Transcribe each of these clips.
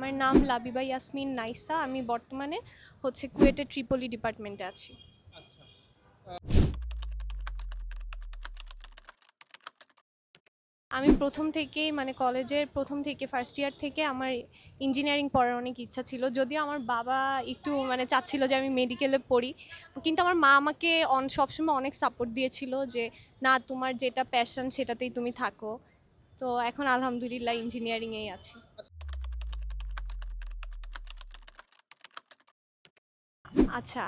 আমার নাম লাবিবা ইয়াসমিন নাইসা, আমি বর্তমানে হচ্ছে কুয়েটের ট্রিপলি ডিপার্টমেন্টে আছি। আমি প্রথম থেকেই মানে কলেজের প্রথম থেকে ফার্স্ট ইয়ার থেকে আমার ইঞ্জিনিয়ারিং পড়ার অনেক ইচ্ছা ছিল। যদিও আমার বাবা একটু মানে চাচ্ছিল যে আমি মেডিকেলে পড়ি, কিন্তু আমার মা আমাকে অন, সবসময় অনেক সাপোর্ট দিয়েছিল যে, না, তোমার যেটা প্যাশন সেটাতেই তুমি থাকো। তো এখন আলহামদুলিল্লাহ ইঞ্জিনিয়ারিংয়েই আছি। আচ্ছা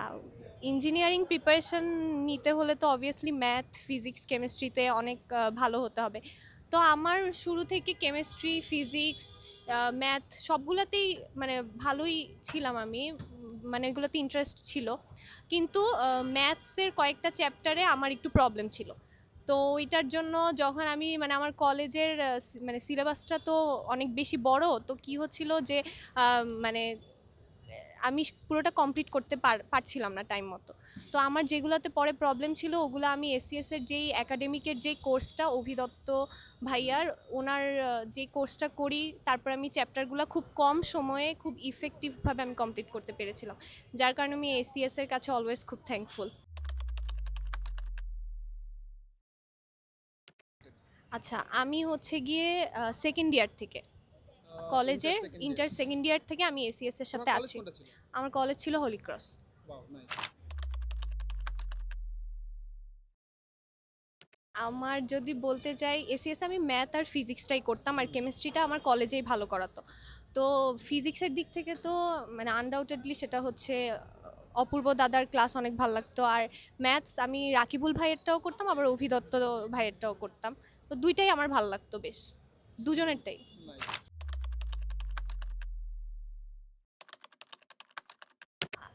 ইঞ্জিনিয়ারিং প্রিপারেশন নিতে হলে তো অবভিয়াসলি ম্যাথ ফিজিক্স কেমিস্ট্রিতে অনেক ভালো হতে হবে। তো আমার শুরু থেকে কেমিস্ট্রি ফিজিক্স ম্যাথ সবগুলোতেই মানে ভালোই ছিলাম আমি মানে এগুলোতে ইন্টারেস্ট ছিল। কিন্তু ম্যাথসের কয়েকটা চ্যাপ্টারে আমার একটু প্রবলেম ছিল। তো ওইটার জন্য যখন আমি মানে আমার কলেজের মানে সিলেবাসটা তো অনেক বেশি বড়, তো কি হচ্ছিল যে মানে আমি পুরোটা কমপ্লিট করতে পার- পারছিলাম না টাইম মতো। তো আমার যেগুলোতে পরে প্রবলেম ছিল, ওগুলো আমি এসিএস এর যেই একাডেমিকের যেই কোর্সটা অভিদত্ত ভাইয়ার, ওনার যে কোর্সটা করি, তারপর আমি চ্যাপ্টারগুলো খুব কম সময়ে, খুব ইফেক্টিভভাবে আমি কমপ্লিট করতে পেরেছিলাম। যার কারণে আমি এসিএস এর কাছে অলওয়েজ খুব থ্যাঙ্কফুল আচ্ছা আমি হচ্ছে গিয়ে সেকেন্ড ইয়ার থেকে। কলেজে ইন্টার সেকেন্ড ইয়ার থেকে আমি এসিএস এর সাথে আছি। আমার কলেজ ছিল হোলি ক্রস আমার যদি বলতে যাই এসিএস আমি ম্যাথ আর ফিজিক্সটাই করতাম আর কেমিস্ট্রিটা আমার কলেজেই ভালো করাতো। তো ফিজিক্সের দিক থেকে তো মানে আনডাউটেডলি সেটা হচ্ছে অপূর্ব দাদার ক্লাস অনেক ভালো লাগতো। আর ম্যাথস আমি রাকিবুল ভাইয়েরটাও করতাম আবার অভিদত্ত ভাইয়েরটাও করতাম। তো দুইটাই আমার ভালো লাগতো বেশ। দুজনেরটাই।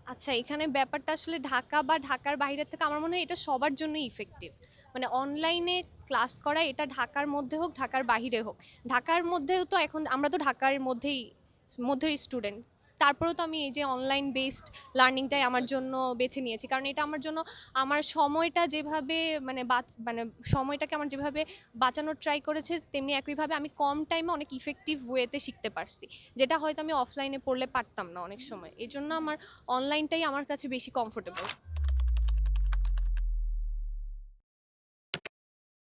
আচ্ছা এখানে ব্যাপারটা আসলে ঢাকা বা ঢাকার বাইরের থেকে আমার মনে হয় এটা সবার জন্যই ইফেক্টিভ মানে অনলাইনে ক্লাস করা এটা ঢাকার মধ্যে হোক, ঢাকার বাইরে হোক। ঢাকার মধ্যেও তো এখন, আমরা তো ঢাকার মধ্যেই মধ্যের স্টুডেন্ট তারপরেও তো আমি এই যে অনলাইন বেসড লার্নিংটাই আমার জন্য বেছে নিয়েছি। কারণ এটা আমার জন্য আমার সময়টা যেভাবে মানে বাঁচ মানে সময়টাকে আমার যেভাবে বাঁচানোর ট্রাই করেছে তেমনি একইভাবে আমি কম টাইমে অনেক ইফেক্টিভ ওয়েতে শিখতে পারছি। যেটা হয়তো আমি অফলাইনে পড়লে পারতাম না অনেক সময়। এই জন্য আমার অনলাইনটাই আমার কাছে বেশি কমফোর্টেবল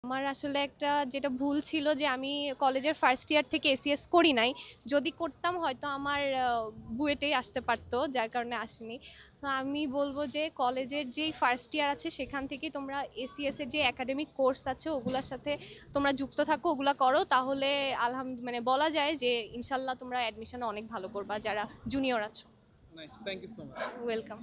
আমার আসলে একটা যেটা ভুল ছিল যে আমি কলেজের ফার্স্ট ইয়ার থেকে এসিএস করি নাই। যদি করতাম হয়তো আমার বুয়েটেই আসতে পারতো যার কারণে আসিনি। তো আমি বলব যে কলেজের যেই ফার্স্ট ইয়ার আছে সেখান থেকে তোমরা এসিএস এর যে একাডেমিক কোর্স আছে ওগুলোর সাথে তোমরা যুক্ত থাকো ওগুলো করো। তাহলে আলহাম মানে বলা যায় যে ইনশাল্লাহ তোমরা অ্যাডমিশনে অনেক ভালো করবা যারা জুনিয়র আছো। Thank you so much welcome